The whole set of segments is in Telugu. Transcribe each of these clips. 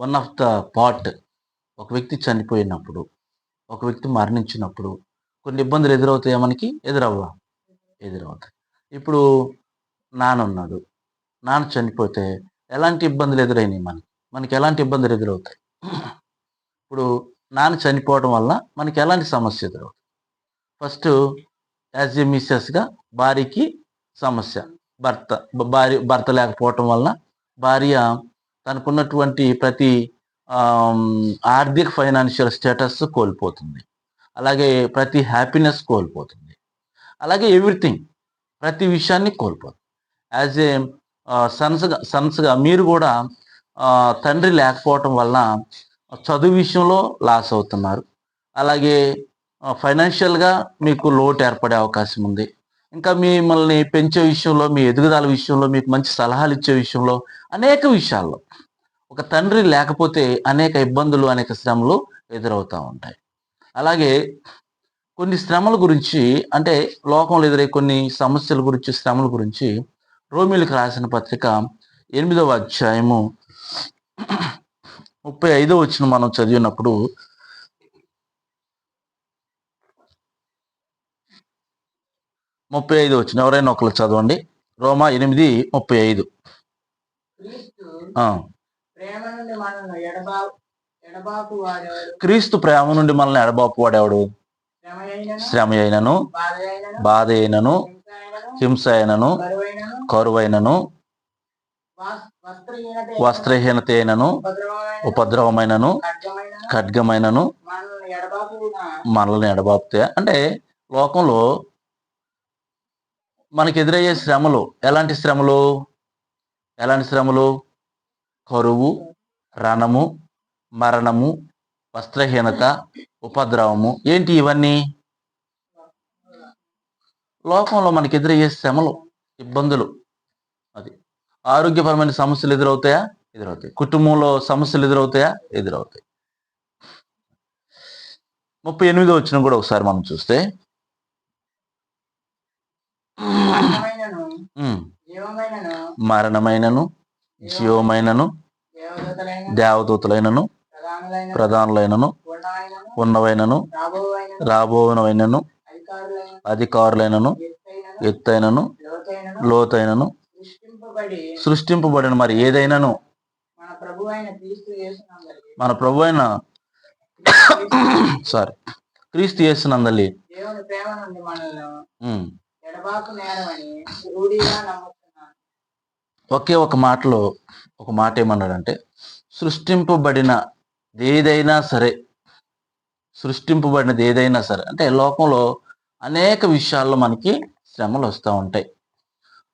వన్ ఆఫ్ ద పార్ట్ ఒక వ్యక్తి చనిపోయినప్పుడు ఒక వ్యక్తి మరణించినప్పుడు కొన్ని ఇబ్బందులు ఎదురవుతాయా మనకి? ఎదురవ్వ? ఎదురవుతాయి ఇప్పుడు నాన్న ఉన్నాడు. నాన్న చనిపోతే ఎలాంటి ఇబ్బందులు ఎదురైనాయి మనకి? మనకి ఎలాంటి ఇబ్బందులు ఎదురవుతాయి? ఇప్పుడు నాన్న చనిపోవడం వల్ల మనకి ఎలాంటి సమస్య ఎదురవుతుంది? ఫస్ట్ యాజ్ ఏ మిస్సెస్గా భార్యకి సమస్య. భర్త భార్య భర్త లేకపోవటం వల్ల భార్య తనకున్నటువంటి ప్రతి ఆర్థిక ఫైనాన్షియల్ స్టేటస్ కోల్పోతుంది. అలాగే ప్రతి హ్యాపీనెస్ కోల్పోతుంది. అలాగే ఎవ్రీథింగ్ ప్రతి విషయాన్ని కోల్పోతుంది. యాజ్ ఏ సన్స్గా సన్స్గా మీరు కూడా తండ్రి లేకపోవటం వలన చదువు విషయంలో లాస్ అవుతున్నారు. అలాగే ఫైనాన్షియల్గా మీకు లోటు ఏర్పడే అవకాశం ఉంది. ఇంకా మిమ్మల్ని పెంచే విషయంలో మీ ఎదుగుదల విషయంలో మీకు మంచి సలహాలు ఇచ్చే విషయంలో అనేక విషయాల్లో ఒక తండ్రి లేకపోతే అనేక ఇబ్బందులు అనేక శ్రమలు ఎదురవుతూ ఉంటాయి. అలాగే కొన్ని శ్రమల గురించి అంటే లోకంలో ఎదురయ్యే కొన్ని సమస్యల గురించి శ్రమల గురించి రోమిలకు రాసిన పత్రిక ఎనిమిదవ అధ్యాయము ముప్పై ఐదో వచ్చిన మనం చదివినప్పుడు ముప్పై ఐదు వచ్చిన ఎవరైనా ఒకరు చదవండి. రోమా ఎనిమిది ముప్పై ఐదు. క్రీస్తు. ప్రేమ నుండి మనల్ని ఎడబా ఎడబాపు వాడేవాడు. శ్రమ అయినను బాధ అయినను హింస అయినను కరువైనను వస్- వస్త్రహీనత అయినను ఉపద్రవమైన ఉపద్రవమైనను ఖడ్గమైన ఖడ్గమైనను మనల్ని ఎడబాపుతాయి అంటే లోకంలో మనకు ఎదురయ్యే శ్రమలు ఎలాంటి శ్రమలు? ఎలాంటి శ్రమలు? కరువు రణము మరణము వస్త్రహీనత ఉపద్రవము ఏంటి ఇవన్నీ? లోకంలో మనకి ఎదురయ్యే శ్రమలు ఇబ్బందులు అది. ఆరోగ్యపరమైన సమస్యలు ఎదురవుతాయా? ఎదురవుతాయి. కుటుంబంలో సమస్యలు ఎదురవుతాయా? ఎదురవుతాయి. ముప్పై ఎనిమిదో వచ్చిన కూడా ఒకసారి మనం చూస్తే మరణమైనను జీవమైనను దేవదూతలైనను? ప్రధానులైన ప్రధానులైనను? ఉన్నవైనను? రాబోనవైనను అధికారులైన అధికారులైనను? ఎత్తైనను? లోతైనను? లోతైనను సృష్టింపబడి? సృష్టింపబడిన మరి ఏదైనాను? మన ప్రభు అయిన సారీ క్రీస్తు యేసునందలి ఎడబాకు నేరమని రూఢిగా నమ్ముతున్నాను. ఒకే ఒక మాటలో ఒక మాట ఏమన్నాడంటే సృష్టింపబడిన ఏదైనా సరే సృష్టింపబడినది ఏదైనా సరే అంటే లోకంలో అనేక విషయాల్లో మనకి శ్రమలు వస్తూ ఉంటాయి.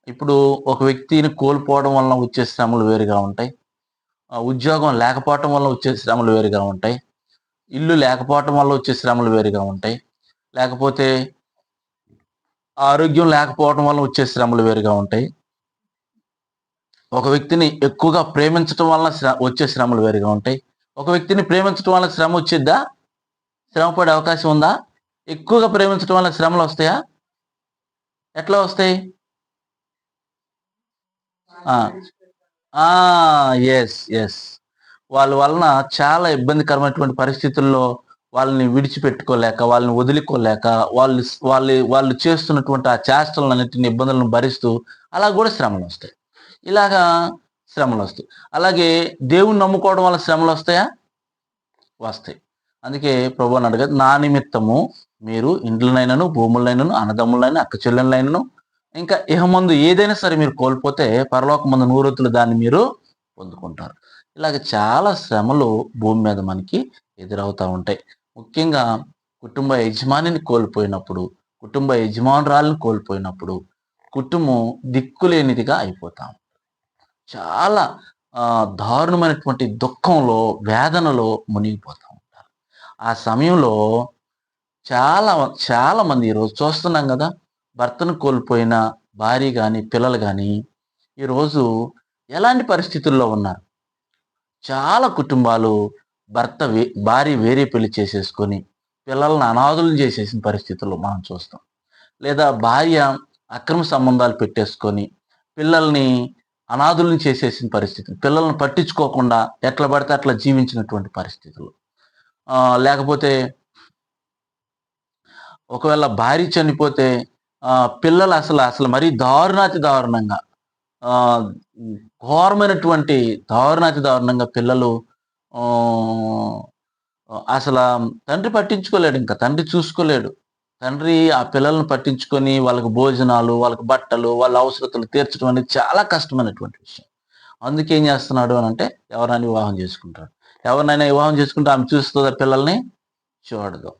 ఇప్పుడు ఒక వ్యక్తిని కోల్పోవడం వలన వచ్చే శ్రమలు వేరుగా ఉంటాయి. ఆ ఉద్యోగం లేకపోవటం వల్ల వచ్చే శ్రమలు వేరుగా ఉంటాయి. ఇల్లు లేకపోవటం వల్ల వచ్చే శ్రమలు వేరుగా ఉంటాయి. లేకపోతే ఆరోగ్యం లేకపోవడం వల్ల వచ్చే శ్రమలు వేరుగా ఉంటాయి. ఒక వ్యక్తిని ఎక్కువగా ప్రేమించడం వలన శ్ర వచ్చే శ్రమలు వేరుగా ఉంటాయి. ఒక వ్యక్తిని ప్రేమించడం వల్ల శ్రమ వచ్చిద్దా? శ్రమ పడే అవకాశం ఉందా? ఎక్కువగా ప్రేమించడం వల్ల శ్రమలు వస్తాయా? ఎట్లా వస్తాయి? ఎస్ ఎస్ వాళ్ళ వలన చాలా ఇబ్బందికరమైనటువంటి పరిస్థితుల్లో వాళ్ళని విడిచిపెట్టుకోలేక వాళ్ళని వదులుకోలేక వాళ్ళు వాళ్ళు వాళ్ళు చేస్తున్నటువంటి ఆ చేష్టలన్నింటిని ఇబ్బందులను భరిస్తూ అలా కూడా శ్రమలు వస్తాయి. ఇలాగా శ్రమలు వస్తాయి. అలాగే దేవుణ్ణి నమ్ముకోవడం వల్ల శ్రమలు వస్తాయా? వస్తాయి. అందుకే ప్రభు అని అడగదు నా నిమిత్తము మీరు ఇండ్లనైనను భూములైనను అన్నదమ్ములైన అక్క చెల్లెళ్ళైనను ఇంకా ఇహమందు ఏదైనా సరే మీరు కోల్పోతే పరలోకమందు నూరొత్తులు దాన్ని మీరు పొందుకుంటారు. ఇలాగ చాలా శ్రమలు భూమి మీద మనకి ఎదురవుతూ ఉంటాయి. ముఖ్యంగా కుటుంబ యజమానిని కోల్పోయినప్పుడు కుటుంబ యజమానురాలను కోల్పోయినప్పుడు కుటుంబం దిక్కులేనిదిగా అయిపోతాం. చాలా దారుణమైనటువంటి దుఃఖంలో వేదనలో మునిగిపోతూ. ఉంటారు ఆ సమయంలో చాలా చాలా మంది ఈరోజు చూస్తున్నాం కదా భర్తను కోల్పోయిన భార్య కానీ పిల్లలు కానీ ఈరోజు ఎలాంటి పరిస్థితుల్లో ఉన్నారు? చాలా కుటుంబాలు భర్త వే భార్య వేరే పెళ్ళి చేసేసుకొని పిల్లల్ని అనాథులను చేసేసిన పరిస్థితుల్లో మనం చూస్తాం. లేదా భార్య అక్రమ సంబంధాలు పెట్టేసుకొని పిల్లల్ని అనాథులను చేసేసిన పరిస్థితులు పిల్లల్ని పట్టించుకోకుండా ఎట్లా పడితే అట్లా జీవించినటువంటి పరిస్థితులు. లేకపోతే ఒకవేళ భార్య చనిపోతే పిల్లలు అసలు అసలు మరీ దారుణాతి దారుణంగా ఘోరమైనటువంటి దారుణాతి దారుణంగా పిల్లలు అసలు తండ్రి పట్టించుకోలేడు ఇంకా. తండ్రి చూసుకోలేడు. తండ్రి ఆ పిల్లల్ని పట్టించుకొని వాళ్ళకి భోజనాలు వాళ్ళకి బట్టలు వాళ్ళ అవసరతలు తీర్చడం అనేది చాలా కష్టమైనటువంటి విషయం. అందుకే ఏం చేస్తున్నాడు అని అంటే ఎవరైనా వివాహం చేసుకుంటాడు. ఎవరినైనా వివాహం చేసుకుంటే ఆమె చూస్తుందా పిల్లల్ని? చూడదు.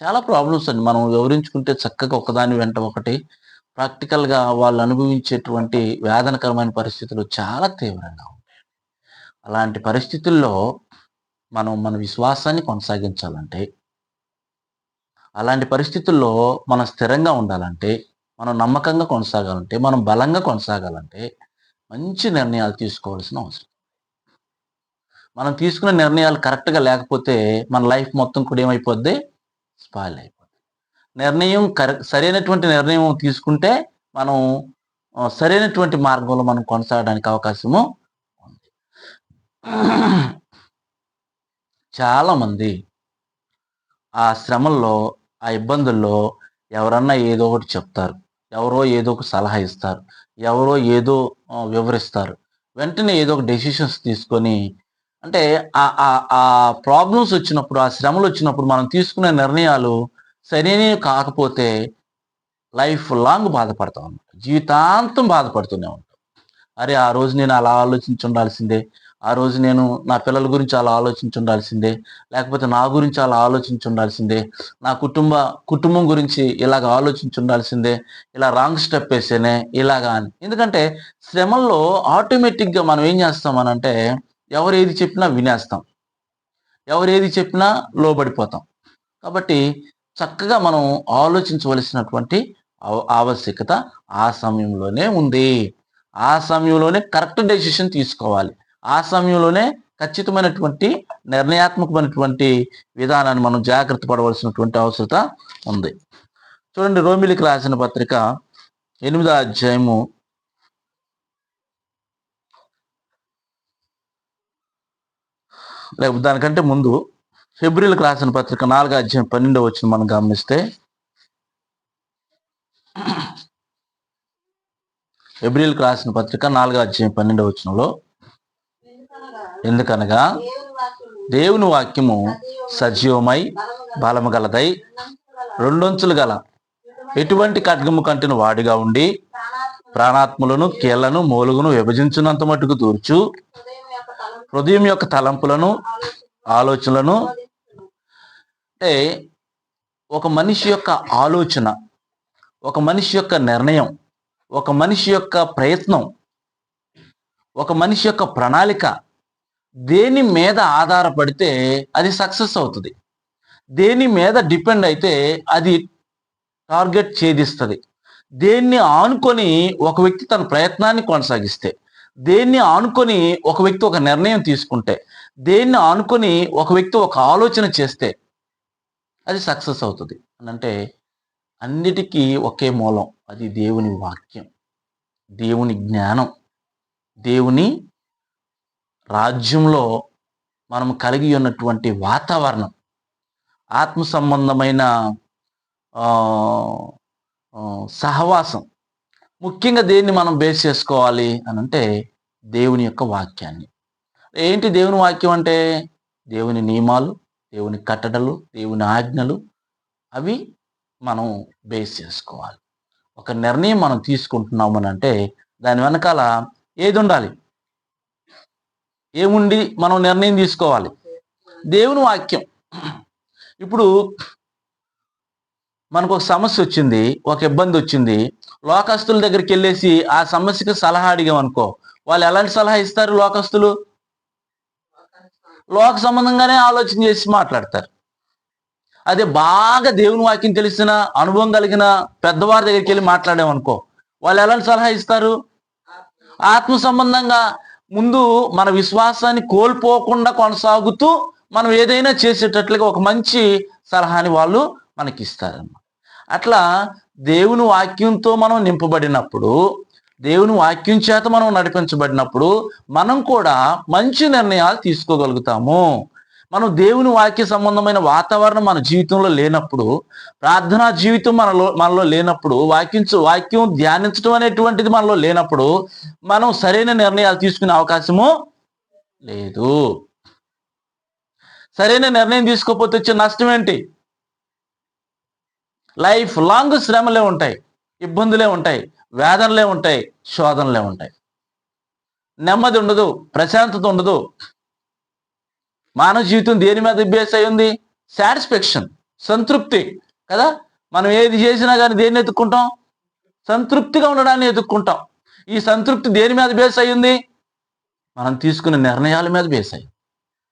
చాలా ప్రాబ్లమ్స్ అండి. మనం వివరించుకుంటే చక్కగా ఒకదాని వెంట ఒకటి ప్రాక్టికల్గా వాళ్ళు అనుభవించేటువంటి వేదనకరమైన పరిస్థితులు చాలా తీవ్రంగా ఉంటాయి అలాంటి పరిస్థితుల్లో మనం మన విశ్వాసాన్ని కొనసాగించాలంటే అలాంటి పరిస్థితుల్లో మనం స్థిరంగా ఉండాలంటే మనం నమ్మకంగా కొనసాగాలంటే మనం బలంగా కొనసాగాలంటే మంచి నిర్ణయాలు తీసుకోవాల్సిన అవసరం. మనం తీసుకునే నిర్ణయాలు కరెక్ట్గా లేకపోతే మన లైఫ్ మొత్తం కూడా ఏమైపోద్ది? స్పాయిల్ అయిపోద్ది. నిర్ణయం కరెక్ట్ సరైనటువంటి నిర్ణయం తీసుకుంటే మనం సరైనటువంటి మార్గంలో మనం కొనసాగడానికి అవకాశము ఉంది. చాలామంది ఆ శ్రమల్లో ఆ ఇబ్బందుల్లో ఎవరన్నా ఏదో ఒకటి చెప్తారు. ఎవరో ఏదో ఒక సలహా ఇస్తారు. ఎవరో ఏదో వివరిస్తారు. వెంటనే ఏదో ఒక డెసిషన్స్ తీసుకొని అంటే ఆ ఆ ఆ ప్రాబ్లమ్స్ వచ్చినప్పుడు ఆ శ్రమలు వచ్చినప్పుడు మనం తీసుకునే నిర్ణయాలు సరైనవి కాకపోతే లైఫ్ లాంగ్ బాధపడతాం అన్నమాట. జీవితాంతం బాధపడుతూనే ఉంటాం. అరే ఆ రోజు నేను అలా ఆలోచించి ఉండాల్సిందే. ఆ రోజు నేను నా పిల్లల గురించి అలా ఆలోచించి ఉండాల్సిందే లేకపోతే నా గురించి అలా ఆలోచించి ఉండాల్సిందే నా కుటుంబ కుటుంబం గురించి ఇలాగ ఆలోచించి ఉండాల్సిందే ఇలా రాంగ్ స్టెప్ వేసేనే ఇలాగా అని. ఎందుకంటే శ్రమల్లో ఆటోమేటిక్గా మనం ఏం చేస్తాం అంటే ఎవరు ఏది చెప్పినా వినేస్తాం. ఎవరు ఏది చెప్పినా లోబడిపోతాం. కాబట్టి చక్కగా మనం ఆలోచించవలసినటువంటి ఆవశ్యకత ఆ సమయంలోనే ఉంది. ఆ సమయంలోనే కరెక్ట్ డెసిషన్ తీసుకోవాలి. ఆ సమయంలోనే ఖచ్చితమైనటువంటి నిర్ణయాత్మకమైనటువంటి విధానాన్ని మనం జాగ్రత్త పడవలసినటువంటి అవసరత ఉంది. చూడండి రోమిలికి రాసిన పత్రిక ఎనిమిదో అధ్యాయము. లేకపోతే దానికంటే ముందు ఫిబ్రిల్కి రాసిన పత్రిక నాలుగో అధ్యాయం పన్నెండో వచ్చిన మనం గమనిస్తే ఫిబ్రిల్కి రాసిన పత్రిక నాలుగో అధ్యాయం పన్నెండో వచనంలో ఎందుకనగా దేవుని వాక్యము సజీవమై బలము గలదై రెండొంచులు గల ఎటువంటి ఖడ్గము కంటిన వాడిగా ఉండి ప్రాణాత్ములను కీళ్ళను మూలుగును విభజించినంత మటుకు తూర్చు. హృదయం యొక్క తలంపులను ఆలోచనలను అంటే ఒక మనిషి యొక్క ఆలోచన ఒక మనిషి యొక్క నిర్ణయం ఒక మనిషి యొక్క ప్రయత్నం ఒక మనిషి యొక్క ప్రణాళిక దేని మీద ఆధారపడితే అది సక్సెస్ అవుతుంది. దేని మీద డిపెండ్ అయితే అది టార్గెట్ ఛేదిస్తుంది. దేన్ని ఆనుకొని ఒక వ్యక్తి తన ప్రయత్నాన్ని కొనసాగిస్తే దేన్ని ఆనుకొని ఒక వ్యక్తి ఒక నిర్ణయం తీసుకుంటే దేన్ని ఆనుకొని ఒక వ్యక్తి ఒక ఆలోచన చేస్తే అది సక్సెస్ అవుతుంది. అంటే అన్నిటికీ ఒకే మూలం అది దేవుని వాక్యం దేవుని జ్ఞానం దేవుని రాజ్యంలో మనం కలిగి ఉన్నటువంటి వాతావరణం ఆత్మ సంబంధమైన సహవాసం ముఖ్యంగా దేన్ని మనం బేస్ చేసుకోవాలి అని అంటే దేవుని యొక్క వాక్యాన్ని. ఏంటి దేవుని వాక్యం అంటే? దేవుని నియమాలు దేవుని కట్టడలు దేవుని ఆజ్ఞలు అవి మనం బేస్ చేసుకోవాలి. ఒక నిర్ణయం మనం తీసుకుంటున్నామని అంటే దాని వెనకాల ఏది ఉండాలి? ఏముండి మనం నిర్ణయం తీసుకోవాలి? దేవుని వాక్యం. ఇప్పుడు మనకు ఒక సమస్య వచ్చింది ఒక ఇబ్బంది వచ్చింది. లోకస్తుల దగ్గరికి వెళ్ళేసి ఆ సమస్యకి సలహా అడిగామనుకో వాళ్ళు ఎలాంటి సలహా ఇస్తారు లోకస్తులు? లోక సంబంధంగానే ఆలోచన చేసి మాట్లాడతారు. అదే బాగా దేవుని వాక్యం తెలిసిన అనుభవం కలిగిన పెద్దవారి దగ్గరికి వెళ్ళి మాట్లాడామనుకో వాళ్ళు ఎలాంటి సలహా ఇస్తారు? ఆత్మ సంబంధంగా ముందు మన విశ్వాసాన్ని కోల్పోకుండా కొనసాగుతూ మనం ఏదైనా చేసేటట్లుగా ఒక మంచి సలహాని వాళ్ళు మనకి ఇస్తారన్నమాట అట్లా దేవుని వాక్యంతో మనం నింపబడినప్పుడు దేవుని వాక్యం చేత మనం నడిపించబడినప్పుడు మనం కూడా మంచి నిర్ణయాలు తీసుకోగలుగుతాము. మనం దేవుని వాక్య సంబంధమైన వాతావరణం మన జీవితంలో లేనప్పుడు ప్రార్థనా జీవితం మనలో మనలో లేనప్పుడు వాక్యించు వాక్యం ధ్యానించడం అనేటువంటిది మనలో లేనప్పుడు మనం సరైన నిర్ణయాలు తీసుకునే అవకాశము లేదు. సరైన నిర్ణయం తీసుకోకపోతే వచ్చే నష్టం ఏంటి? లైఫ్ లాంగ్ శ్రమలే ఉంటాయి ఇబ్బందులే ఉంటాయి వేదనలే ఉంటాయి శోధనలే ఉంటాయి. నెమ్మది ఉండదు ప్రశాంతత ఉండదు మానవ జీవితం దేని మీద బేస్ అయి ఉంది? సాటిస్ఫాక్షన్ సంతృప్తి కదా? మనం ఏది చేసినా కానీ దేన్ని ఎత్తుక్కుంటాం సంతృప్తిగా ఉండడాన్ని ఎత్తుక్కుంటాం ఈ సంతృప్తి దేని మీద బేస్ అయ్యింది మనం తీసుకునే నిర్ణయాల మీద బేస్ అయ్యి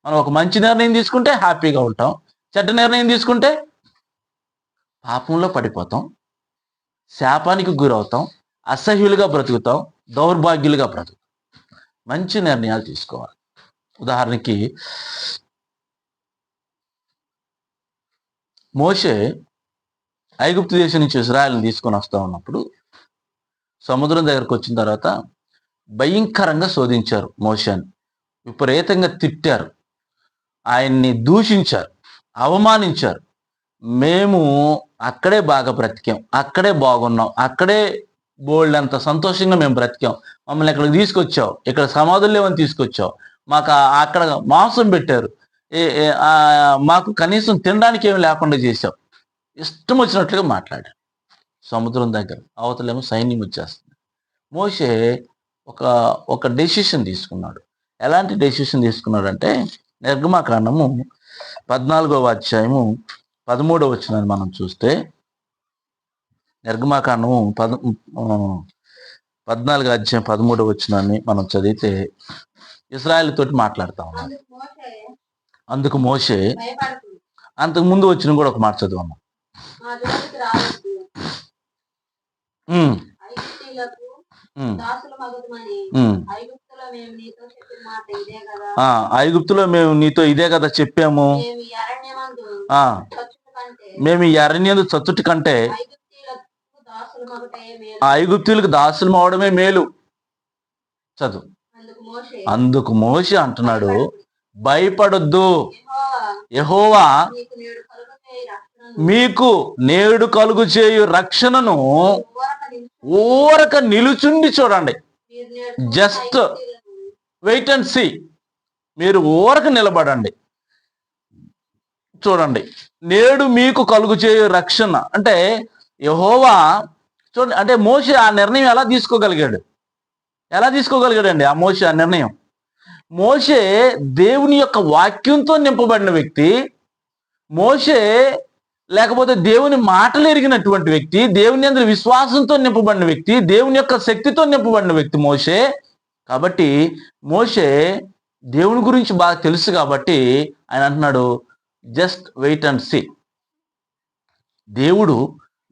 మనం ఒక మంచి నిర్ణయం తీసుకుంటే హ్యాపీగా ఉంటాం. చెడ్డ నిర్ణయం తీసుకుంటే పాపంలో పడిపోతాం. శాపానికి గురవుతాం. అసహ్యులుగా బ్రతుకుతాం. దౌర్భాగ్యులుగా బ్రతుకుతాం. మంచి నిర్ణయాలు తీసుకోవాలి. ఉదాహరణకి మోషే ఐగుప్తు దేశం నుంచి ఇస్రాయల్ని తీసుకొని వస్తా ఉన్నప్పుడు సముద్రం దగ్గరకు వచ్చిన తర్వాత భయంకరంగా శోధించారు మోషాన్ని విపరీతంగా తిట్టారు. ఆయన్ని దూషించారు. అవమానించారు. మేము అక్కడే బాగా బ్రతికాం. అక్కడే బాగున్నాం. అక్కడే బోల్డ్ అంత సంతోషంగా మేము బ్రతికాం. మమ్మల్ని ఇక్కడికి తీసుకొచ్చావు? ఇక్కడ సమాధులు లేవని తీసుకొచ్చావు? మాకు అక్కడ మాంసం పెట్టారు. ఏ- మాకు కనీసం తినడానికి ఏమి లేకుండా చేశాం. ఇష్టం వచ్చినట్లుగా మాట్లాడాడు సముద్రం దగ్గర అవతలేమో సైన్యం వచ్చేస్తుంది. మోసే ఒక ఒక డెసిషన్ తీసుకున్నాడు. ఎలాంటి డెసిషన్ తీసుకున్నాడంటే నిర్గమాకాండము పద్నాలుగవ అధ్యాయము పదమూడవ వచ్చినది మనం చూస్తే నిర్గమాకాండము పద ఆ, పద్నాలుగు అధ్యాయం పదమూడవ వచ్చినాన్ని మనం చదివితే ఇస్రాయల్ తోటి మాట్లాడుతా ఉన్నాం అందుకు భయపడుతుంది. అంతకు ముందు వచ్చిన కూడా ఒక మాట చదువు. ఐగుప్తులో మేము నీతో ఇదే కదా. చెప్పాము. మేము అరణ్యందు చచ్చుటి కంటే ఐగుప్తులకు దాసులు అవడమే మేలు. చదువు. అందుకు మోషి అంటున్నాడు భయపడొద్దు. యహోవా మీకు నేడు కలుగు చేయు రక్షణను ఊరక నిలుచుండి చూడండి. Just wait and see. మీరు ఊరక నిలబడండి. చూడండి. నేడు మీకు కలుగు చేయు రక్షణ. అంటే యహోవా చూడండి అంటే మోషే ఆ నిర్ణయం ఎలా తీసుకోగలిగాడు? ఎలా తీసుకోగలిగాడండి ఆ మోషే ఆ నిర్ణయం? మోషే దేవుని యొక్క వాక్యంతో నింపబడిన వ్యక్తి. మోషే లేకపోతే దేవుని మాటలు ఎరిగినటువంటి వ్యక్తి దేవుని అందరి విశ్వాసంతో నింపబడిన వ్యక్తి దేవుని యొక్క శక్తితో నింపబడిన వ్యక్తి మోషే. కాబట్టి మోషే దేవుని గురించి బాగా తెలుసు కాబట్టి ఆయన అంటున్నాడు జస్ట్ వెయిట్ అండ్ సీ. దేవుడు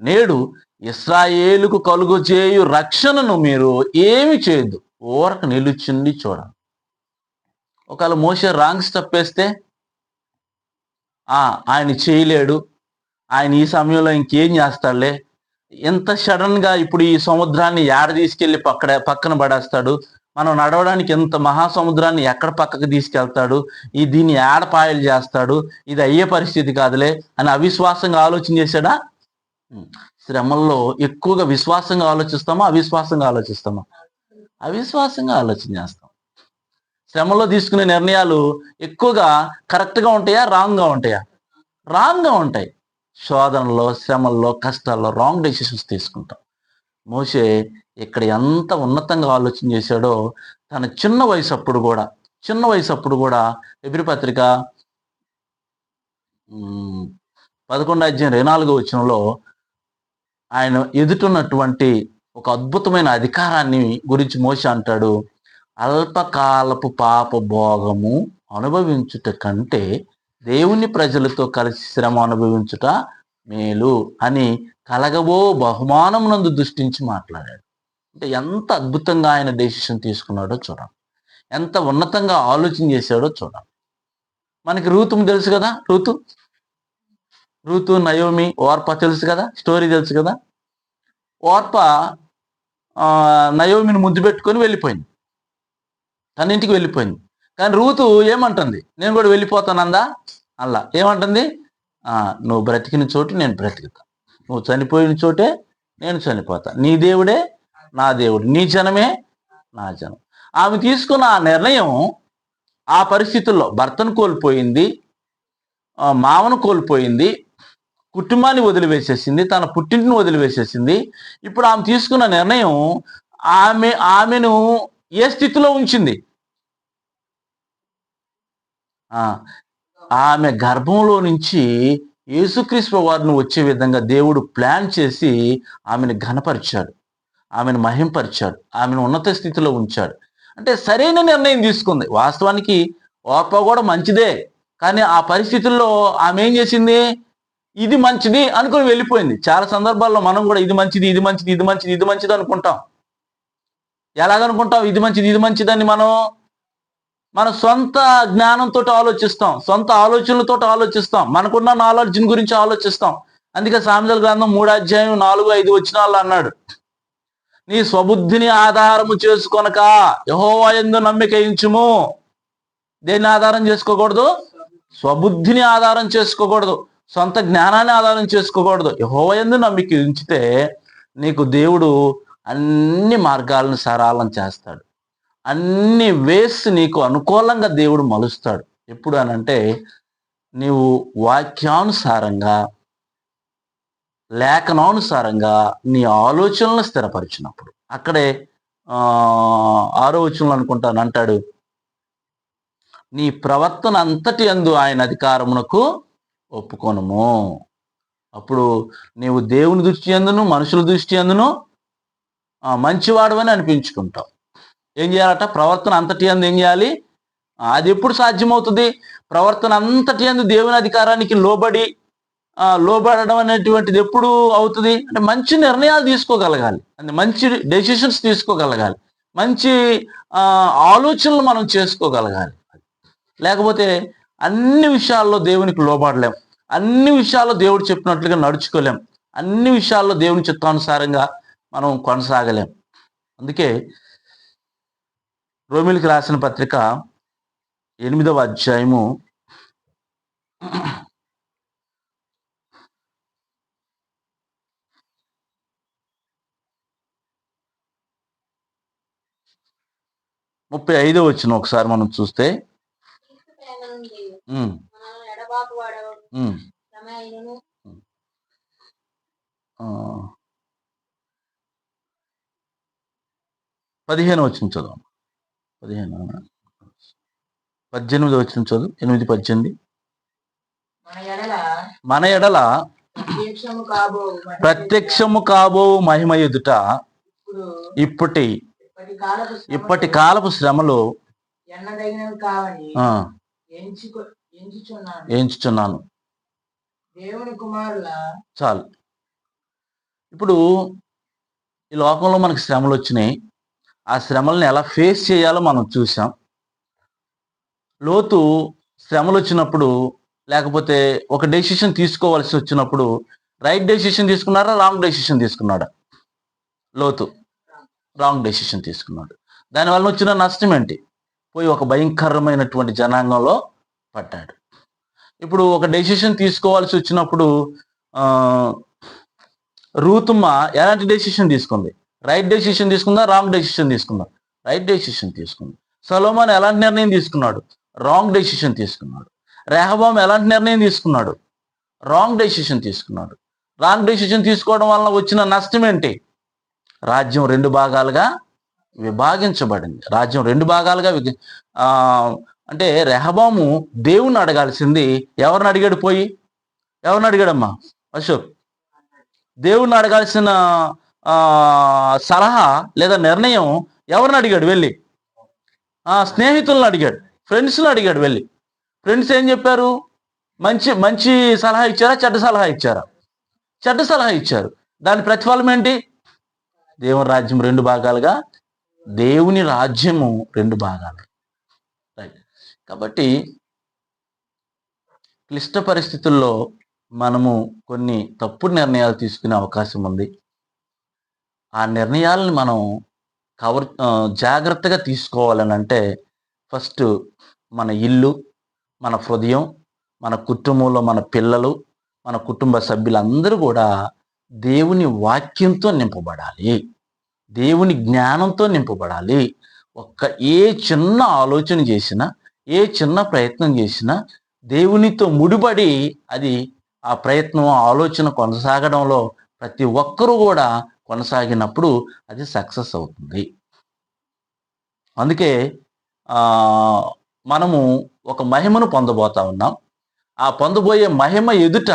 నేడు ఇస్రాయేలుకు కలుగు చేయు రక్షణను మీరు ఏమి చేయొద్దు. ఓరకు నిలుచుండి చూడండి. ఒకవేళ మోసే రాంగ్ స్టెప్ వేస్తే ఆ ఆయన చేయలేడు. ఆయన ఈ సమయంలో ఇంకేం చేస్తాడులే? ఎంత సడన్గా ఇప్పుడు ఈ సముద్రాన్ని ఏడ తీసుకెళ్ళి పక్కడ పక్కన పడేస్తాడు? మనం నడవడానికి ఎంత మహాసముద్రాన్ని ఎక్కడ పక్కకు తీసుకెళ్తాడు? ఈ దీన్ని ఏడపాయలు చేస్తాడు? ఇది అయ్యే పరిస్థితి కాదులే అని అవిశ్వాసంగా ఆలోచన చేశాడా? శ్రమల్లో ఎక్కువగా విశ్వాసంగా ఆలోచిస్తామా? అవిశ్వాసంగా ఆలోచిస్తామా? అవిశ్వాసంగా ఆలోచన చేస్తాం. శ్రమలో తీసుకునే నిర్ణయాలు ఎక్కువగా కరెక్ట్గా ఉంటాయా? రాంగ్గా ఉంటాయా? రాంగ్గా ఉంటాయి. శోధనలో శ్రమల్లో కష్టాల్లో రాంగ్ డెసిషన్స్ తీసుకుంటాం. మోసే ఇక్కడ ఎంత ఉన్నతంగా ఆలోచన చేశాడో తన చిన్న వయసు అప్పుడు కూడా చిన్న వయసు అప్పుడు కూడా ఎబ్రి పత్రిక పదకొండు అధ్యాయం ఇరవై నాలుగో వచనంలో ఆయన ఎదుటున్నటువంటి ఒక అద్భుతమైన అధికారాన్ని గురించి మోస అంటాడు అల్పకాలపు పాప భోగము అనుభవించుట కంటే దేవుని ప్రజలతో కలిసి శ్రమ అనుభవించుట మేలు అని కలగబో బహుమానం నందు దృష్టించి మాట్లాడాడు. అంటే ఎంత అద్భుతంగా ఆయన డెసిషన్ తీసుకున్నాడో చూడండి. ఎంత ఉన్నతంగా ఆలోచన చేశాడో చూడండి. మనకి రూతు తెలుసు కదా రూతు? రూతు నయోమి ఓర్ప తెలుసు కదా? స్టోరీ తెలుసు కదా? ఓర్ప నయోమిని ముద్దు పెట్టుకొని వెళ్ళిపోయింది. తన ఇంటికి వెళ్ళిపోయింది. కానీ రూతు ఏమంటుంది? నేను కూడా వెళ్ళిపోతానందా అలా ఏమంటుంది? నువ్వు బ్రతికిన చోటు నేను బ్రతికుతా. నువ్వు చనిపోయిన చోటే నేను చనిపోతా. నీ దేవుడే నా దేవుడు. నీ జనమే నా జనం. ఆమె తీసుకున్న ఆ నిర్ణయం ఆ పరిస్థితుల్లో భర్తను కోల్పోయింది మామను కోల్పోయింది కుటుంబాన్ని వదిలివేసేసింది తన పుట్టింటిని వదిలివేసేసింది. ఇప్పుడు ఆమె తీసుకున్న నిర్ణయం ఆమె ఆమెను ఏ స్థితిలో ఉంచింది? ఆమె గర్భంలో నుంచి యేసుక్రీస్తు వారిని వచ్చే విధంగా దేవుడు ప్లాన్ చేసి ఆమెను ఘనపరిచాడు. ఆమెను మహింపరిచాడు. ఆమెను ఉన్నత స్థితిలో ఉంచాడు. అంటే సరైన నిర్ణయం తీసుకుంది. వాస్తవానికి ఓర్ప కూడా మంచిదే. కానీ ఆ పరిస్థితుల్లో ఆమె ఏం చేసింది? ఇది మంచిది అనుకుని వెళ్ళిపోయింది. చాలా సందర్భాల్లో మనం కూడా ఇది మంచిది ఇది మంచిది ఇది మంచిది ఇది మంచిది అనుకుంటాం. ఎలాగనుకుంటాం? ఇది మంచిది ఇది మంచిదని మనం మన సొంత జ్ఞానంతో ఆలోచిస్తాం. సొంత ఆలోచనలతో ఆలోచిస్తాం. మనకున్న నాలెడ్జ్ గురించి ఆలోచిస్తాం. అందుకే సామెతల గ్రంథం మూడు అధ్యాయం నాలుగు ఐదు వచ్చిన అన్నాడు. నీ స్వబుద్ధిని ఆధారము చేసుకొనక యహోవా యందు నమ్మిక ఉంచుము దేన్ని ఆధారం చేసుకోకూడదు? స్వబుద్ధిని ఆధారం చేసుకోకూడదు. సొంత జ్ఞానాన్ని ఆధారం చేసుకోకూడదు. యహోవయందు నమ్మిక ఉంచితే నీకు దేవుడు అన్ని మార్గాలను సరళం చేస్తాడు. అన్ని వేస్ నీకు అనుకూలంగా దేవుడు మలుస్తాడు. ఎప్పుడు అని అంటే నీవు వాక్యానుసారంగా లేఖనానుసారంగా నీ ఆలోచనలను స్థిరపరిచినప్పుడు. అక్కడే ఆరో వచనంలో అనుకుంటాను. అంటాడు నీ ప్రవర్తన అంతటి అందు ఆయన అధికారమునకు ఒప్పుకోనము. అప్పుడు నీవు దేవుని దృష్టి అందును మనుషుల దృష్టి అందును మంచివాడవని అనిపించుకుంటావు. ఏం చేయాలట? ప్రవర్తన అంతటి అందు ఏం చేయాలి? అది ఎప్పుడు సాధ్యమవుతుంది? ప్రవర్తన అంతటి అందు దేవుని అధికారానికి లోబడి లోబడడం అనేటువంటిది ఎప్పుడు అవుతుంది? అంటే మంచి నిర్ణయాలు తీసుకోగలగాలి. అంటే మంచి డెసిషన్స్ తీసుకోగలగాలి. మంచి ఆలోచనలు మనం చేసుకోగలగాలి. లేకపోతే అన్ని విషయాల్లో దేవునికి లోబడలేం. అన్ని విషయాల్లో దేవుడు చెప్పినట్లుగా నడుచుకోలేం. అన్ని విషయాల్లో దేవుని చిత్తానుసారంగా మనం కొనసాగలేం. అందుకే రోమిలికి రాసిన పత్రిక ఎనిమిదవ అధ్యాయము ముప్పై ఐదో వచ్చిన ఒకసారి మనం చూస్తే ఎడబాటు వాడవడు పదిహేను వచ్చిన చదువు పదిహేను పద్దెనిమిది వచ్చిన చదువు. ఎనిమిది పద్దెనిమిది. మన ఎడల ప్రత్యక్షము కాబో మహిమ ఎదుట. ఇప్పటి ఇప్పటి కాలపు శ్రమలు ఎంచుకో ఎంచుచున్నాను. దేవుని కుమారుల చాలు. ఇప్పుడు ఈ లోకంలో మనకి శ్రమలు వచ్చినాయి. ఆ శ్రమల్ని ఎలా ఫేస్ చేయాలో మనం చూసాం లోతు శ్రమలు వచ్చినప్పుడు లేకపోతే ఒక డెసిషన్ తీసుకోవాల్సి వచ్చినప్పుడు రైట్ డెసిషన్ తీసుకున్నారా రాంగ్ డెసిషన్ తీసుకున్నాడా? లోతు రాంగ్ డెసిషన్ తీసుకున్నాడు. దానివల్ల వచ్చిన నష్టం ఏంటి? పోయి ఒక భయంకరమైనటువంటి జనాంగంలో పట్టాడు ఇప్పుడు ఒక డెసిషన్ తీసుకోవాల్సి వచ్చినప్పుడు రూతుమ్మ ఎలాంటి డెసిషన్ తీసుకుంది? రైట్ డెసిషన్ తీసుకుందా? రాంగ్ డెసిషన్ తీసుకుందా? రైట్ డెసిషన్ తీసుకుంది. సలోమాన్ ఎలాంటి నిర్ణయం తీసుకున్నాడు? రాంగ్ డెసిషన్ తీసుకున్నాడు. రెహబామ్ ఎలాంటి నిర్ణయం తీసుకున్నాడు? రాంగ్ డెసిషన్ తీసుకున్నాడు. రాంగ్ డెసిషన్ తీసుకోవడం వలన వచ్చిన నష్టం ఏంటి? రాజ్యం రెండు భాగాలుగా విభాగించబడింది. రాజ్యం రెండు భాగాలుగా అంటే రెహబాము దేవుణ్ణి అడగాల్సింది ఎవరిని అడిగాడు పోయి? ఎవరిని అడిగాడమ్మా? అశోక్. దేవుణ్ణి అడగాల్సిన సలహా లేదా నిర్ణయం ఎవరిని అడిగాడు? వెళ్ళి. స్నేహితులను అడిగాడు. ఫ్రెండ్స్ని అడిగాడు వెళ్ళి. ఫ్రెండ్స్ ఏం చెప్పారు? మంచి మంచి సలహా ఇచ్చారా? చెడ్డ సలహా ఇచ్చారా? చెడ్డ సలహా ఇచ్చారు. దాని ప్రతిఫలం ఏంటి? దేవుని రాజ్యం రెండు భాగాలుగా దేవుని రాజ్యము రెండు భాగాలు. కాబట్టి క్లిష్ట పరిస్థితుల్లో మనము కొన్ని తప్పుడు నిర్ణయాలు తీసుకునే అవకాశం ఉంది. ఆ నిర్ణయాలను మనం కవర్ జాగ్రత్తగా తీసుకోవాలని అంటే ఫస్ట్ మన ఇల్లు మన హృదయం మన కుటుంబంలో మన పిల్లలు మన కుటుంబ సభ్యులందరూ కూడా దేవుని వాక్యంతో నింపబడాలి. దేవుని జ్ఞానంతో నింపబడాలి. ఒక్క ఏ చిన్న ఆలోచన చేసినా ఏ చిన్న ప్రయత్నం చేసినా దేవునితో ముడిపడి అది ఆ ప్రయత్నం ఆలోచన కొనసాగడంలో ప్రతి ఒక్కరూ కూడా కొనసాగినప్పుడు అది సక్సెస్ అవుతుంది. అందుకే మనము ఒక మహిమను పొందబోతా ఉన్నాం. ఆ పొందబోయే మహిమ ఎదుట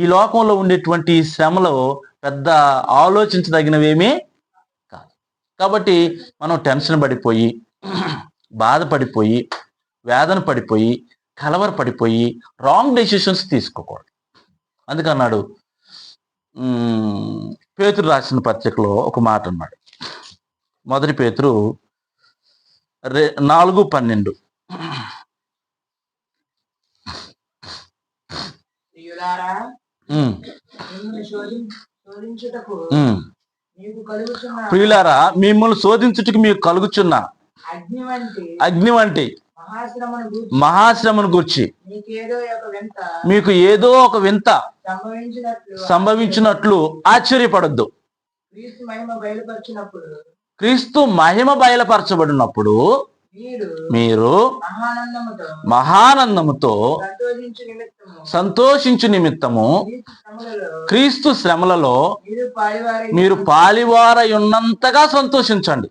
ఈ లోకంలో ఉండేటువంటి శ్రమలు పెద్ద ఆలోచించదగినవేమీ కాదు. కాబట్టి మనం టెన్షన్ పడిపోయి బాధపడిపోయి వేదన పడిపోయి కలవర పడిపోయి రాంగ్ డెసిషన్స్ తీసుకోకూడదు. అందుకన్నాడు పేతురు రాసిన పత్రికలో ఒక మాట అన్నాడు. మొదటి పేతురు రె నాలుగు పన్నెండు. ప్రియులారా మిమ్మల్ని శోధి శోధించుటకు. మీకు కలుగుచున్న అగ్ని వంటి మహాశ్రమను గూర్చి మీకు ఏదో ఒక వింత సంభవించినట్లు ఆశ్చర్యపడద్దు. క్రీస్తు మహిమ బయలుపరచబడినప్పుడు మీరు మహానందముతో సంతోషించు నిమిత్తము క్రీస్తు శ్రమలలో మీరు పాలివారై ఉన్నంతగా సంతోషించండి.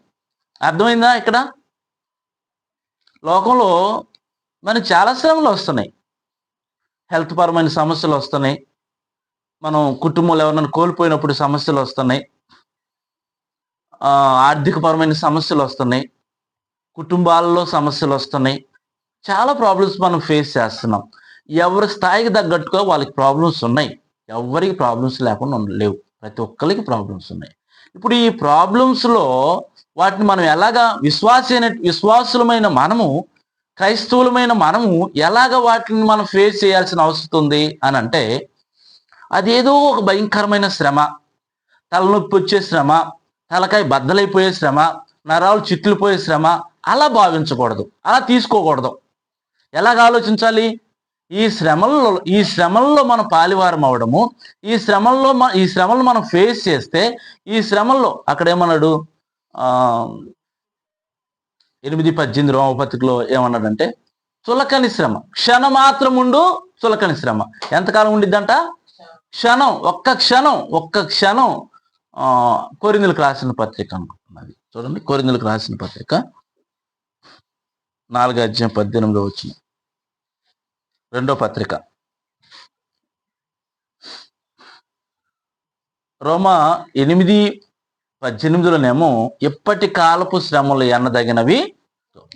అర్థమైందా ఇక్కడ? లోకంలో మనకి చాలా శ్రమలు వస్తున్నాయి. హెల్త్ పరమైన సమస్యలు వస్తున్నాయి. మనం కుటుంబంలో ఎవరైనా కోల్పోయినప్పుడు సమస్యలు వస్తున్నాయి. ఆర్థికపరమైన సమస్యలు వస్తున్నాయి. కుటుంబాలలో సమస్యలు వస్తున్నాయి. చాలా ప్రాబ్లమ్స్ మనం ఫేస్ చేస్తున్నాం. ఎవరి స్థాయికి తగ్గట్టుగా వాళ్ళకి ప్రాబ్లమ్స్ ఉన్నాయి. ఎవరికి ప్రాబ్లమ్స్ లేకుండా లేవు ప్రతి ఒక్కరికి ప్రాబ్లమ్స్ ఉన్నాయి. ఇప్పుడు ఈ ప్రాబ్లమ్స్లో వాటిని మనం ఎలాగా విశ్వాసైన విశ్వాసులమైన మనము క్రైస్తవులమైన మనము ఎలాగ వాటిని మనం ఫేస్ చేయాల్సిన అవసరం ఉంది అని అంటే అదేదో ఒక భయంకరమైన శ్రమ. తలనొప్పి వచ్చే శ్రమ తలకాయ బద్దలైపోయే శ్రమ నరాలు చిట్లిపోయే శ్రమ అలా భావించకూడదు. అలా తీసుకోకూడదు. ఎలాగ ఆలోచించాలి? ఈ శ్రమల్లో ఈ శ్రమల్లో మనం పాలివారం అవడము ఈ శ్రమల్లో ఈ శ్రమలు మనం ఫేస్ చేస్తే ఈ శ్రమల్లో అక్కడ ఏమన్నాడు? ఎనిమిది పద్దెనిమిది రోమపత్రికలో ఏమన్నాడంటే చులకని శ్రమ. క్షణమాత్రం ఉండు చులకని శ్రమ. ఎంతకాలం ఉండిద్దంట? క్షణం ఒక్క క్షణం ఒక్క క్షణం. ఆ, కొరిందులకు రాసిన పత్రిక అనుకుంటున్నది. చూడండి కొరిందులకు రాసిన పత్రిక. నాలుగు అధ్యాయం పద్దెనిమిదిలో వచ్చింది. రెండో పత్రిక. రోమా ఎనిమిది పద్దెనిమిదిలోనేమో ఎప్పటి కాలపు శ్రమలు ఎన్నదగినవి?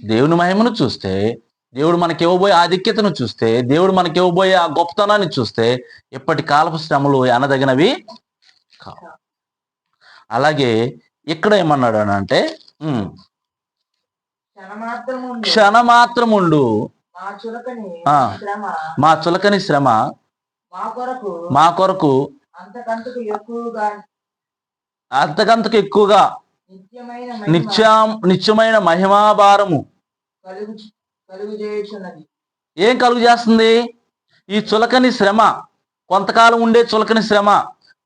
దేవుని మహిమను చూస్తే దేవుడు మనకి ఇవ్వబోయే ఆధిక్యతను చూస్తే దేవుడు మనకి ఇవ్వబోయే ఆ గొప్పతనాన్ని చూస్తే ఎప్పటి కాలపు శ్రమలు ఎనదగినవి కావు. అలాగే ఇక్కడ ఏమన్నాడు అంటే. క్షణమాత్రముండు. మా చులకని. శ్రమ. మా చులకని శ్రమ. మా కొరకు మా కొరకు అంతకంతకు ఎక్కువగా నిత్య నిత్యమైన మహిమాభారము. ఏం కలుగు చేస్తుంది? ఈ చులకని శ్రమ కొంతకాలం ఉండే చులకని శ్రమ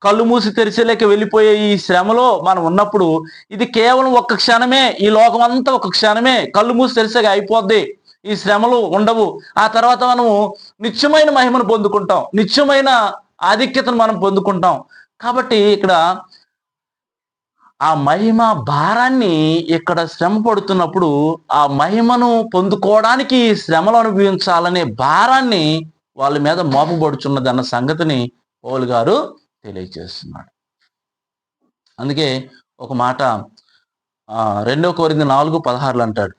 కళ్ళు మూసి తెరిచేలేక వెళ్ళిపోయే ఈ శ్రమలో మనం ఉన్నప్పుడు ఇది కేవలం ఒక్క క్షణమే ఈ లోకం అంతా ఒక క్షణమే కళ్ళు మూసి తెరిసేక అయిపోద్ది. ఈ శ్రమలు ఉండవు. ఆ తర్వాత మనము నిత్యమైన మహిమను పొందుకుంటాం. నిత్యమైన ఆధిక్యతను మనం పొందుకుంటాం. కాబట్టి ఇక్కడ ఆ మహిమ భారాన్ని ఇక్కడ శ్రమ పడుతున్నప్పుడు ఆ మహిమను పొందుకోవడానికి శ్రమలు అనుభవించాలనే భారాన్ని వాళ్ళ మీద మోపబడుచున్నది అన్న సంగతిని పౌలు గారు తెలియజేస్తున్నాడు. అందుకే ఒక మాట రెండో కోరింది నాలుగు పదహారులు అంటాడు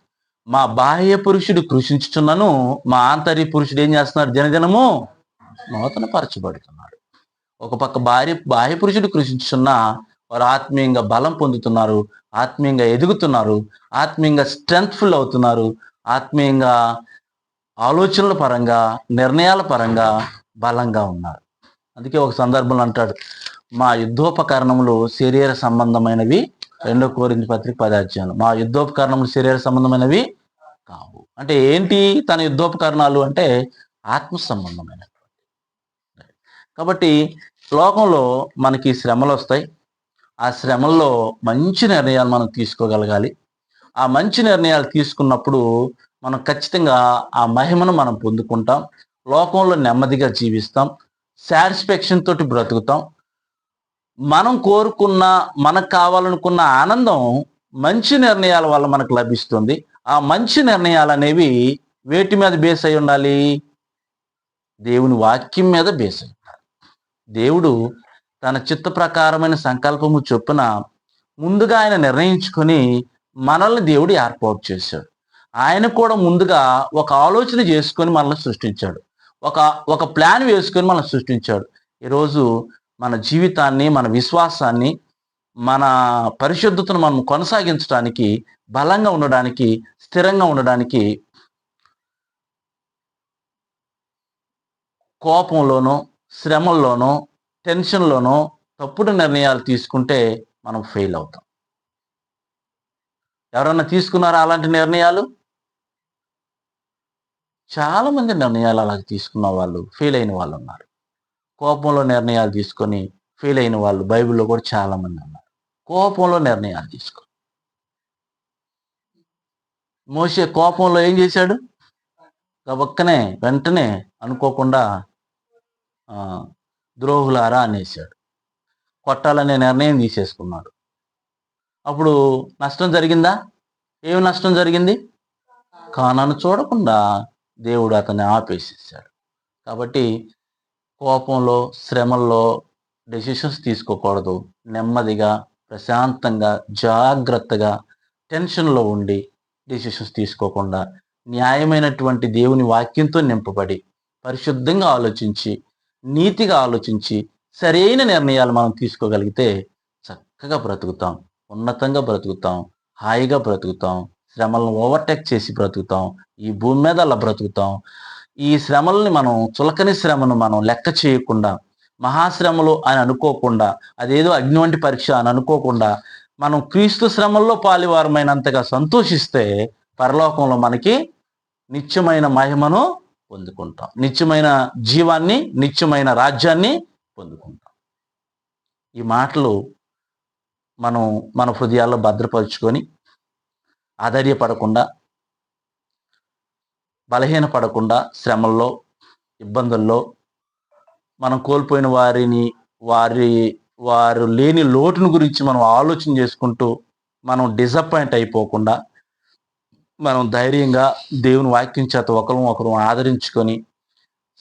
మా బాహ్య పురుషుడు కృషించుచున్నను మా ఆంతర్య పురుషుడు ఏం చేస్తున్నాడు? జనదినము నూతన పరచబడుతున్నాడు ఒక పక్క భార్య బాహ్య పురుషుడు కృషించుచున్న వారు ఆత్మీయంగా బలం పొందుతున్నారు ఆత్మీయంగా ఎదుగుతున్నారు ఆత్మీయంగా స్ట్రెంగ్త్ఫుల్ అవుతున్నారు ఆత్మీయంగా ఆలోచనల పరంగా నిర్ణయాల పరంగా బలంగా ఉన్నారు. అందుకే ఒక సందర్భంలో అంటాడు మా యుద్ధోపకరణములు శరీర సంబంధమైనవి రెండో కోరింది పత్రిక పదార్థాలు మా యుద్ధోపకరణములు శరీర సంబంధమైనవి కావు. అంటే ఏంటి తన యుద్ధోపకరణాలు? అంటే ఆత్మ సంబంధమైనవి. కాబట్టి లోకంలో మనకి శ్రమలు వస్తాయి ఆ శ్రమల్లో మంచి నిర్ణయాలు మనం తీసుకోగలగాలి. ఆ మంచి నిర్ణయాలు తీసుకున్నప్పుడు మనం ఖచ్చితంగా ఆ మహిమను మనం పొందుకుంటాం. లోకంలో నెమ్మదిగా జీవిస్తాం. సాటిస్ఫాక్షన్ తోటి బ్రతుకుతాం. మనం కోరుకున్న మనకు కావాలనుకున్న ఆనందం మంచి నిర్ణయాల వల్ల మనకు లభిస్తుంది. ఆ మంచి నిర్ణయాలు అనేవి వేటి మీద బేస్ అయి ఉండాలి? దేవుని వాక్యం మీద బేస్ అయి ఉండాలి. దేవుడు తన చిత్త ప్రకారమైన సంకల్పము చొప్పున ముందుగా ఆయన నిర్ణయించుకొని మనల్ని దేవుడు ఏర్పాటు చేశాడు. ఆయన కూడా ముందుగా ఒక ఆలోచన చేసుకొని మనల్ని సృష్టించాడు. ఒక ఒక ప్లాన్ వేసుకొని మనల్ని సృష్టించాడు. ఈరోజు మన జీవితాన్ని మన విశ్వాసాన్ని మన పరిశుద్ధతను మనం కొనసాగించడానికి బలంగా ఉండడానికి స్థిరంగా ఉండడానికి కోపంలోనో శ్రమల్లోనో టెన్షన్లోనో తప్పుడు నిర్ణయాలు తీసుకుంటే మనం ఫెయిల్ అవుతాం. ఎవరన్నా తీసుకున్నారా అలాంటి నిర్ణయాలు? చాలామంది నిర్ణయాలు అలా తీసుకున్న వాళ్ళు ఫెయిల్ అయిన వాళ్ళు ఉన్నారు. కోపంలో నిర్ణయాలు తీసుకొని ఫెయిల్ అయిన వాళ్ళు బైబిల్లో కూడా చాలామంది ఉన్నారు. కోపంలో నిర్ణయాలు తీసుకొని మోసే కోపంలో ఏం చేశాడు? ఒక్కనే వెంటనే అనుకోకుండా ద్రోహులారా అనేసాడు కొట్టాలనే నిర్ణయం తీసేసుకున్నాడు. అప్పుడు నష్టం జరిగిందా? ఏమి నష్టం జరిగింది? కానాను చూడకుండా దేవుడు అతన్ని ఆపేసేసాడు కాబట్టి కోపంలో శ్రమల్లో డెసిషన్స్ తీసుకోకూడదు. నెమ్మదిగా ప్రశాంతంగా జాగ్రత్తగా టెన్షన్లో ఉండి డెసిషన్స్ తీసుకోకుండా న్యాయమైనటువంటి దేవుని వాక్యంతో నింపబడి పరిశుద్ధంగా ఆలోచించి నీతిగా ఆలోచించి సరైన నిర్ణయాలు మనం తీసుకోగలిగితే చక్కగా బ్రతుకుతాం ఉన్నతంగా బ్రతుకుతాం హాయిగా బ్రతుకుతాం శ్రమలను ఓవర్టేక్ చేసి బ్రతుకుతాం ఈ భూమి మీద అలా బ్రతుకుతాం. ఈ శ్రమల్ని మనం చులకని శ్రమను మనం లెక్క చేయకుండా మహాశ్రమలు అని అనుకోకుండా అదేదో అగ్ని వంటి పరీక్ష అని అనుకోకుండా మనం క్రీస్తు శ్రమల్లో పాలివారమైనంతగా సంతోషిస్తే పరలోకంలో మనకి నిత్యమైన మహిమను పొందుకుంటాం. నిత్యమైన జీవాన్ని నిత్యమైన రాజ్యాన్ని పొందుకుంటాం. ఈ మాటలు మనం మన హృదయాల్లో భద్రపరుచుకొని ఆధైర్యపడకుండా బలహీనపడకుండా శ్రమల్లో ఇబ్బందుల్లో మనం కోల్పోయిన వారిని వారి వారు లేని లోటును గురించి మనం ఆలోచన చేసుకుంటూ మనం డిసప్పాయింట్ అయిపోకుండా మనం ధైర్యంగా దేవుని వాక్యం చేత ఒకరు ఒకరు ఆదరించుకొని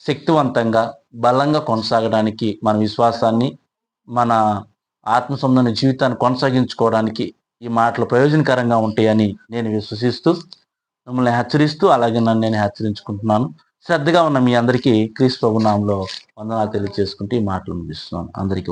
శక్తివంతంగా బలంగా కొనసాగడానికి మన విశ్వాసాన్ని మన ఆత్మ జీవితాన్ని కొనసాగించుకోవడానికి ఈ మాటలు ప్రయోజనకరంగా ఉంటాయని నేను విశ్వసిస్తూ మిమ్మల్ని హెచ్చరిస్తూ అలాగే నన్ను నేను హెచ్చరించుకుంటున్నాను. శ్రద్ధగా ఉన్న మీ అందరికీ క్రీస్తు ప్రభునామంలో వందనాలు తెలియజేసుకుంటూ ఈ మాటలు ముగిస్తున్నాను. అందరికీ